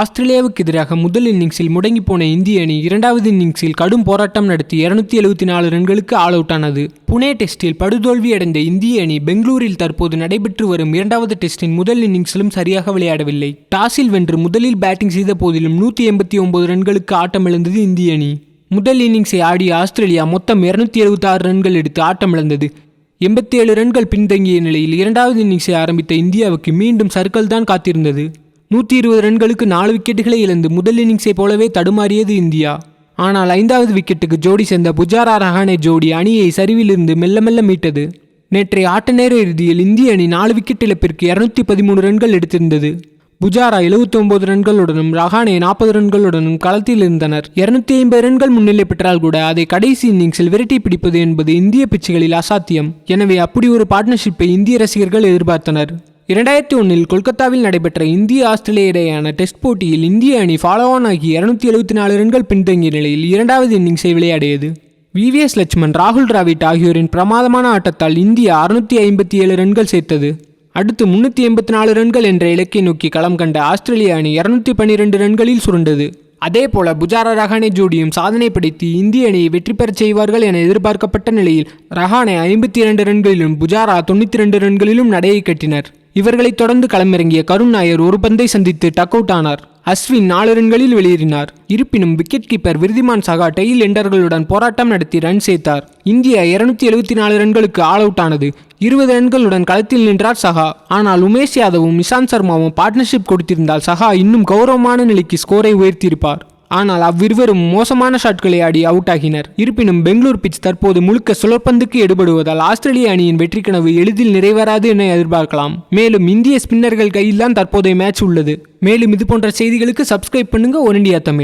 ஆஸ்திரேலியாவுக்கு எதிராக முதல் இன்னிங்ஸில் முடங்கி போன இந்திய அணி இரண்டாவது இன்னிங்ஸில் கடும் போராட்டம் நடத்தி இருநூத்தி எழுபத்தி நாலு ரன்களுக்கு ஆல் அவுட் ஆனது. புனே டெஸ்டில் படுதோல்வி அடைந்த இந்திய அணி பெங்களூரில் தற்போது நடைபெற்று வரும் இரண்டாவது டெஸ்டின் முதல் இன்னிங்ஸிலும் சரியாக விளையாடவில்லை. டாஸில் வென்று முதலில் பேட்டிங் செய்த போதிலும் நூற்றி எண்பத்தி ஒன்பது ரன்களுக்கு ஆட்டமிழந்தது இந்திய அணி. முதல் இன்னிங்ஸை ஆடிய ஆஸ்திரேலியா மொத்தம் இருநூத்தி எழுபத்தி ஆறு ரன்கள் எடுத்து ஆட்டமிழந்தது எண்பத்தி ஏழு ரன்கள் பின்தங்கிய நிலையில் இரண்டாவது இன்னிங்ஸை ஆரம்பித்த இந்தியாவுக்கு மீண்டும் சர்க்கிள் தான் காத்திருந்தது. நூற்றி இருபது ரன்களுக்கு நாலு விக்கெட்டுகளை இழந்து முதல் இன்னிங்ஸை போலவே தடுமாறியது இந்தியா. ஆனால் ஐந்தாவது விக்கெட்டுக்கு ஜோடி சேர்ந்த புஜாரா ரஹானே ஜோடி அணியை சரிவிலிருந்து மெல்ல மெல்ல மீட்டது. நேற்றைய ஆட்ட நேர இறுதியில் இந்திய அணி நாலு விக்கெட் இழப்பிற்கு இருநூத்தி பதிமூணு ரன்கள் எடுத்திருந்தது. புஜாரா 79 ரன்களுடனும் ரஹானே நாற்பது ரன்களுடனும் களத்தில் இருந்தனர். இருநூத்தி ஐம்பது ரன்கள் முன்னிலை பெற்றால் கூட அதை கடைசி இன்னிங்ஸில் விரட்டி பிடிப்பது என்பது இந்திய பிச்சுகளில் அசாத்தியம். எனவே அப்படி ஒரு பார்ட்னர்ஷிப்பை இந்திய ரசிகர்கள் எதிர்பார்த்தனர். இரண்டாயிரத்தி ஒன்றில் கொல்கத்தாவில் நடைபெற்ற இந்திய ஆஸ்திரேலிய இடையேயான டெஸ்ட் போட்டியில் இந்திய அணி ஃபாலோ ஆன் ஆகி இருநூத்தி எழுபத்தி நாலு ரன்கள் பின்தங்கிய நிலையில் இரண்டாவது இன்னிங்ஸை விளையாடியது. விவிஎஸ் லட்சுமண் ராகுல் டிராவிட் ஆகியோரின் பிரமாதமான ஆட்டத்தால் இந்தியா அறுநூத்தி ஐம்பத்தி ஏழு ரன்கள் சேர்த்தது. அடுத்து முன்னூற்றி எண்பத்தி நாலு ரன்கள் என்ற இலக்கை நோக்கி களம் கண்ட ஆஸ்திரேலிய அணி இருநூத்தி பன்னிரெண்டு ரன்களில் சுருண்டது. அதேபோல புஜாரா ரஹானே ஜோடியும் சாதனை படைத்து இந்திய அணியை வெற்றி பெறச் செய்வார்கள் என எதிர்பார்க்கப்பட்ட நிலையில் ரஹானே ஐம்பத்தி இரண்டு ரன்களிலும் புஜாரா தொண்ணூற்றி ரெண்டு ரன்களிலும் நடையை கட்டினர். இவர்களைத் தொடர்ந்து களமிறங்கிய கருண் நாயர் ஒரு பந்தை சந்தித்து டக் அவுட் ஆனார். அஸ்வின் நாலு ரன்களில் வெளியேறினார். இருப்பினும் விக்கெட் கீப்பர் விருதிமான் சகா டெயில் எண்டர்களுடன் போராட்டம் நடத்தி ரன் சேர்த்தார். இந்தியா இருநூத்தி எழுபத்தி நாலு ரன்களுக்கு ஆல் அவுட் ஆனது. இருபது ரன்களுடன் களத்தில் நின்றார் சஹா ஆனால் உமேஷ் யாதவும் இஷாந்த் சர்மாவும் பார்ட்னர்ஷிப் கொடுத்திருந்தால் சஹா இன்னும் கௌரவமான நிலைக்கு ஸ்கோரை உயர்த்தியிருப்பார். ஆனால் அவ்விருவரும் மோசமான ஷாட்களை ஆடி அவுட் ஆகினர். இருப்பினும் பெங்களூர் பிட்ச் தற்போது முழுக்க சுழற்பந்துக்கு எடுபடுவதால் ஆஸ்திரேலிய அணியின் வெற்றி கனவு எளிதில் நிறைவேறாது என எதிர்பார்க்கலாம். மேலும் இந்திய ஸ்பின்னர்கள் கையில்தான் தற்போதைய மேட்ச் உள்ளது. மேலும் இது போன்ற செய்திகளுக்கு சப்ஸ்கிரைப் பண்ணுங்க. One India Tamil.